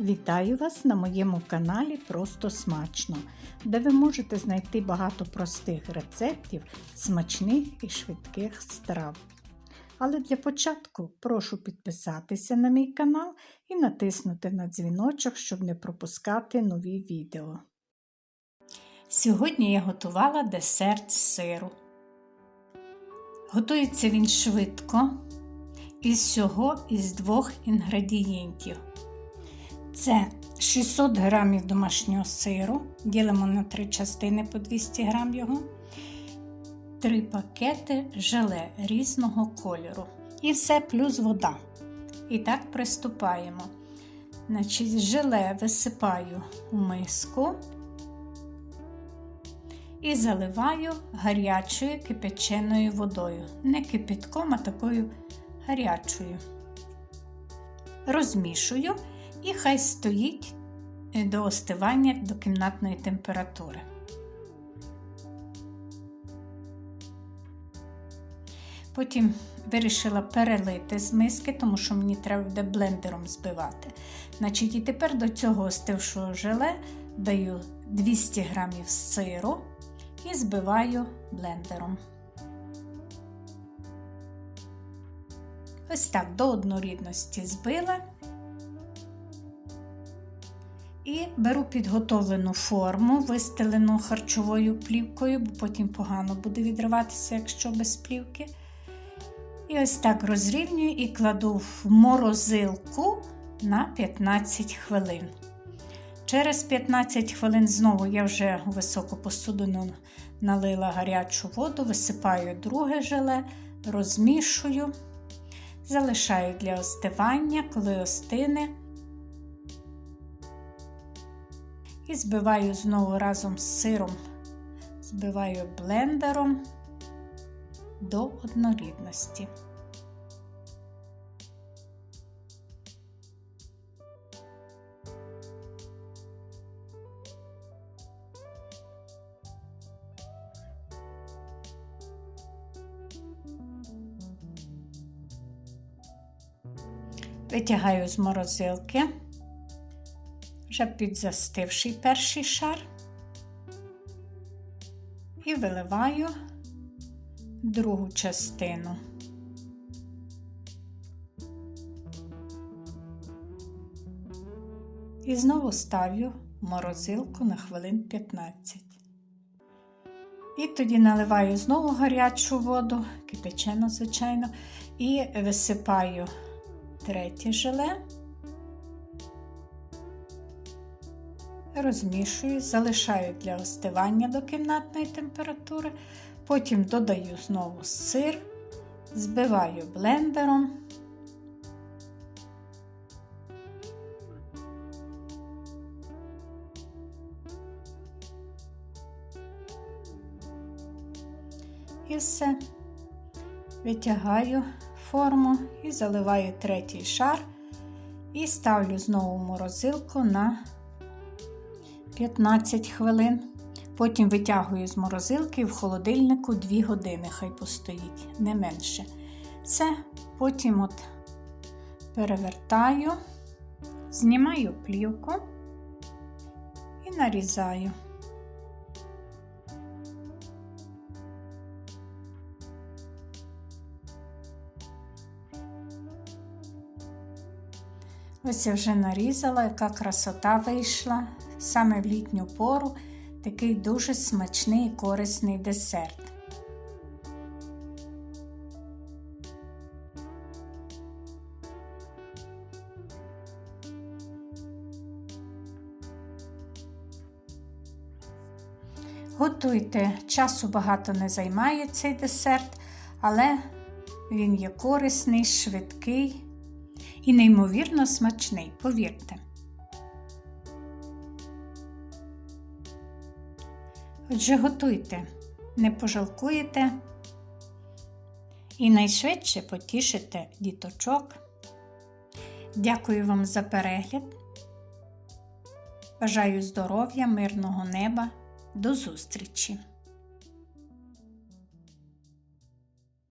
Вітаю вас на моєму каналі Просто Смачно, де ви можете знайти багато простих рецептів смачних і швидких страв. Але для початку прошу підписатися на мій канал і натиснути на дзвіночок, щоб не пропускати нові відео. Сьогодні я готувала десерт з сиру. Готується він швидко із всього із двох інгредієнтів. Це 600 грамів домашнього сиру, ділимо на три частини по 200 грам його, три пакети желе різного кольору. І все плюс вода. І так приступаємо. Значить, Желе висипаю у миску і заливаю гарячою кипяченою водою. Не кипятком, а такою гарячою. Розмішую і хай стоїть до остивання до кімнатної температури. Потім вирішила перелити з миски, тому що мені треба буде блендером збивати. Значить, І тепер до цього остившого желе даю 200 г сиру і збиваю блендером. Ось так до однорідності збила. І беру підготовлену форму, вистелену харчовою плівкою, бо потім погано буде відриватися, якщо без плівки. І ось так розрівнюю і кладу в морозилку на 15 хвилин. Через 15 хвилин знову я вже у високу посудину налила гарячу воду, висипаю друге желе, розмішую, залишаю для остивання, коли остине. І збиваю знову разом з сиром, збиваю блендером до однорідності. Витягаю з морозилки вже підзастивший перший шар і виливаю другу частину. І знову ставлю морозилку на хвилин 15. І тоді наливаю знову гарячу воду, кипячену, звичайно, і висипаю третє желе. Розмішую, залишаю для остивання до кімнатної температури, потім додаю знову сир, збиваю блендером. І все, витягаю форму і заливаю третій шар і ставлю знову морозилку на 15 хвилин. Потім витягую з морозилки в холодильнику 2 години, хай постоїть, не менше. Це потім от перевертаю, знімаю плівку і нарізаю. Ось я вже нарізала, яка красота вийшла. Саме в літню пору такий дуже смачний і корисний десерт. Готуйте, часу багато не займає цей десерт, але він є корисний, швидкий і неймовірно смачний, повірте. Отже, готуйте, не пожалкуєте і найшвидше потішите діточок. Дякую вам за перегляд. Бажаю здоров'я, мирного неба. До зустрічі!